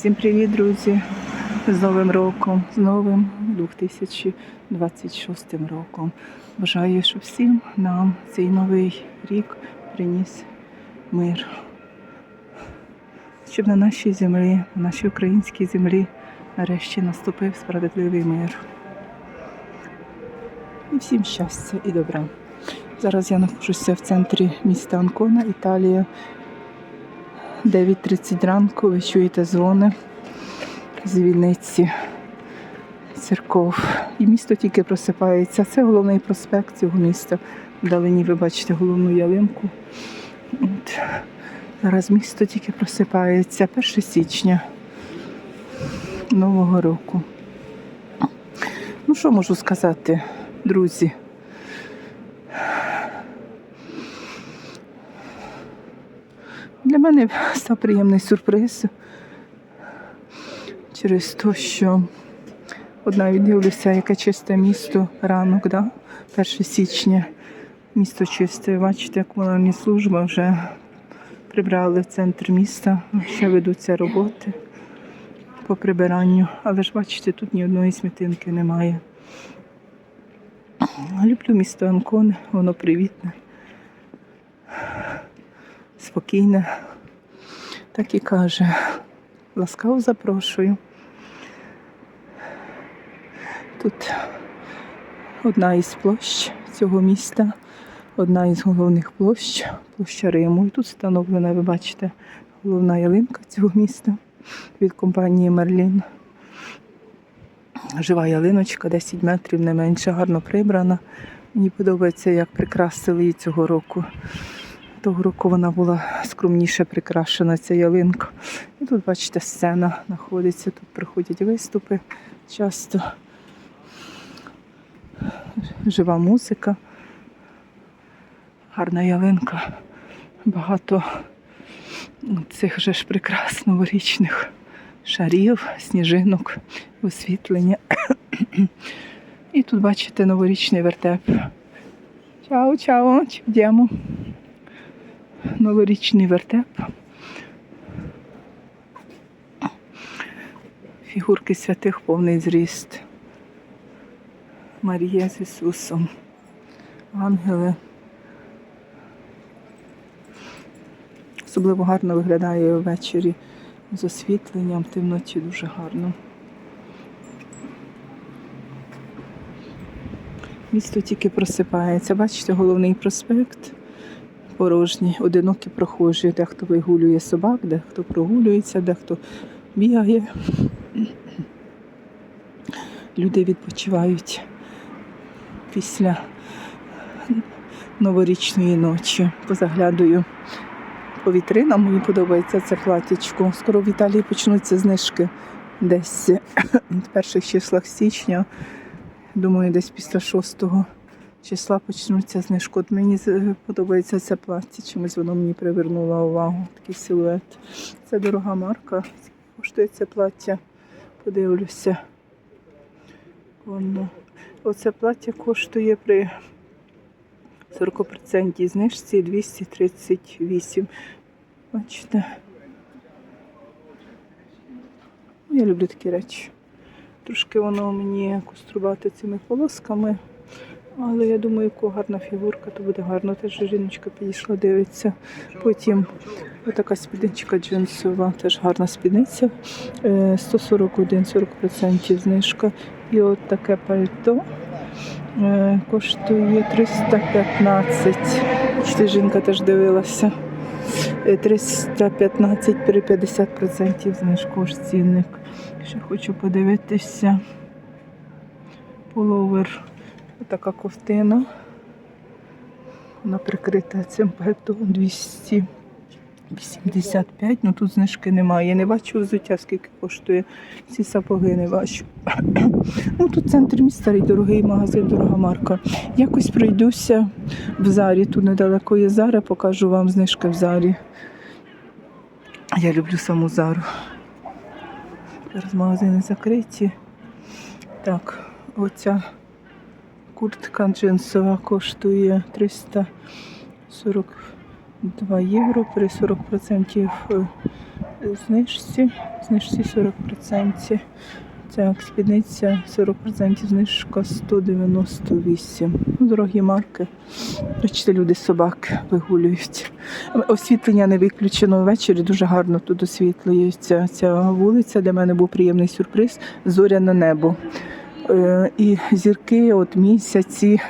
Всім привіт, друзі! З Новим роком, з новим 2026 роком. Бажаю, щоб всім нам цей новий рік приніс мир. Щоб на нашій землі, на нашій українській землі нарешті наступив справедливий мир. І всім щастя і добра. Зараз я знаходжуся в центрі міста Анкона, Італія. 9.30 ранку, ви чуєте дзвони з Вінниці, церков. І місто тільки просипається. Це головний проспект цього міста. Вдалині ви бачите головну ялинку. От. Зараз місто тільки просипається. 1 січня Нового року. Ну, що можу сказати, друзі? Для мене став приємний сюрприз через те, що одна віддивлюся, яке чисте місто ранок, да? 1 січня. Місто чисте. Бачите, комунальні служби вже прибрали в центр міста, ще ведуться роботи по прибиранню. Але ж бачите, тут ні одної смітинки немає. Люблю місто Анкон, воно привітне спокійне. Так і каже. Ласкаво запрошую. Тут одна із площ цього міста, одна із головних площ, площа Риму. І тут встановлена, ви бачите, головна ялинка цього міста від компанії Мерлін. Жива ялиночка, 10 метрів, не менше, гарно прибрана. Мені подобається, як прикрасили її цього року. Того року вона була скромніше прикрашена, ця ялинка. І тут, бачите, сцена знаходиться, тут приходять виступи часто. Жива музика, гарна ялинка, багато цих же ж прикрас новорічних шарів, сніжинок, освітлення. І тут, бачите, новорічний вертеп. Чао, чао, йдемо новорічний вертеп. Фігурки святих повний зріст. Марія з Ісусом. Ангели. Особливо гарно виглядає ввечері з освітленням, темноті дуже гарно. Місто тільки просипається. Бачите, головний проспект порожній, одинокі прохожі, дехто вигулює собак, дехто прогулюється, дехто бігає. Люди відпочивають після новорічної ночі. Позаглядую по вітринам, мені подобається це платічко. Скоро в Італії почнуться знижки десь в перших числах січня. Думаю, десь після 6 числа почнуться знижки. От мені подобається це плаття, чомусь воно мені привернуло увагу. Такий силует. Це дорога марка. Коштує це плаття. Подивлюся. Воно. Оце плаття коштує при 40% знижці 238. Бачите? Я люблю такі речі. Трошки воно мені кострубати цими полосками. Але я думаю, кого гарна фігурка, то буде гарно. Теж жіночка підійшла, дивиться. Потім така спідничка джинсова, теж гарна спідниця. Е, 141 40% знижка. І от таке пальто е, коштує 315. Бачите, жінка теж дивилася. Е, 315 при 50% знижку аж цінник. Ще хочу подивитися. Половер. Така ковтина. Вона прикрита цим пальто 285. Ну тут знижки немає. Я не бачу взуття, скільки коштує. Ці сапоги не бачу. ну тут центр міста і дорогий магазин, дорога марка. Якось пройдуся в зарі. Тут недалеко є зара, покажу вам знижки в зарі. Я люблю саму зару. Зараз магазини закриті. Так, оця куртка джинсова коштує 342 євро при 40% знижці, знижці 40%. Ця спідниця 40% знижка 198. Ну, Дорогі марки. Бачите, люди собак вигулюють. Освітлення не виключено ввечері. Дуже гарно тут освітлюється ця вулиця. Для мене був приємний сюрприз. Зоряне небо. Е, І зірки, от місяці.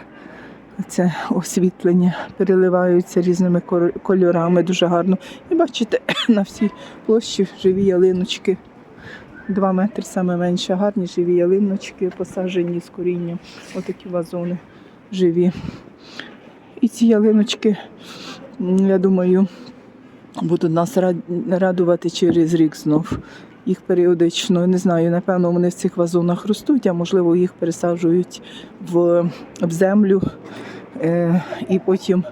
Це освітлення переливаються різними кольорами, дуже гарно. І бачите, на всій площі живі ялиночки. Два метри саме менше, гарні живі ялиночки, посаджені з корінням. Отакі вазони живі. І ці ялиночки, я думаю, будуть нас радувати через рік знов. Їх періодично, не знаю, напевно, вони в цих вазонах ростуть, а можливо, їх пересаджують в, в землю. Е, і потім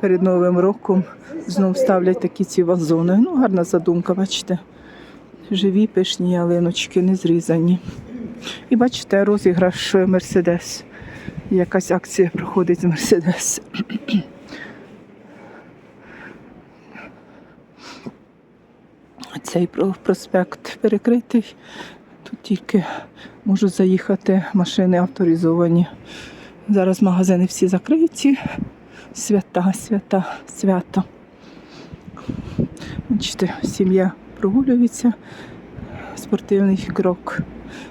перед Новим роком знов ставлять такі ці вазони. Ну, гарна задумка, бачите. Живі пишні ялиночки, не зрізані. І бачите, розіграш Мерседес. Якась акція проходить з Мерседес. Цей проспект перекритий. Тут тільки можуть заїхати машини авторизовані. Зараз магазини всі закриті. Свята, свята, свято. Бачите, сім'я прогулюється. Спортивний крок.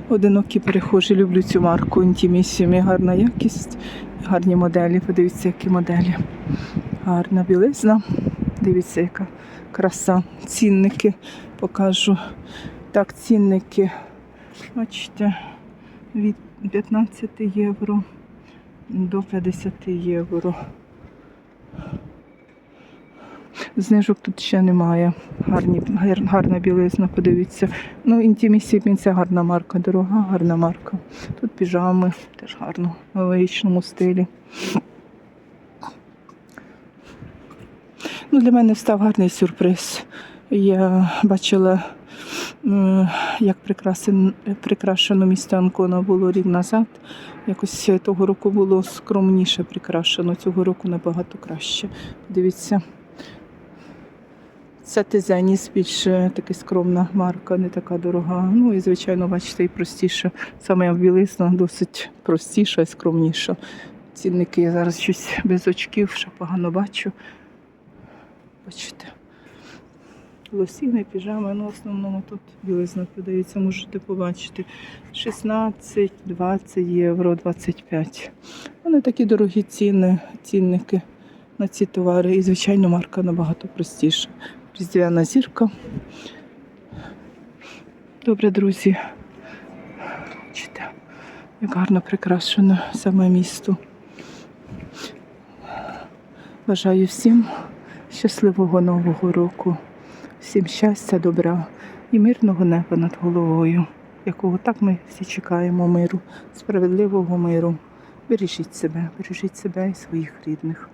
Одинокі перехожі. Люблю цю марку інтімісімі. Гарна якість, гарні моделі. Подивіться, які моделі. Гарна білизна. Дивіться, яка краса. Цінники покажу. Так, цінники. Бачите, від 15 євро до 50 євро. Знижок тут ще немає. Гарні, гар- гарна білизна, подивіться. Ну, інтімісі це гарна марка, дорога, гарна марка. Тут піжами, теж гарно, в новорічному стилі. Ну, для мене став гарний сюрприз. Я бачила, як прикрашено місто Анкона було рік назад. Якось того року було скромніше прикрашено, цього року набагато краще. Дивіться. Це Тезеніс більш е, така скромна марка, не така дорога. Ну і звичайно, бачите, і простіша. Саме білизна досить простіша і скромніша. Цінники я зараз щось без очків, ще погано бачу. Бачите. Лосіни, піжами, ну в основному тут білизна продається, можете побачити. 16, 20 євро, 25. Вони такі дорогі ціни, цінники на ці товари. І, звичайно, марка набагато простіша. Різдвяна зірка. Добре, друзі. Бачите, як гарно прикрашено саме місто. Бажаю всім щасливого нового року, всім щастя, добра і мирного неба над головою, якого так ми всі чекаємо миру, справедливого миру. Бережіть себе, бережіть себе і своїх рідних.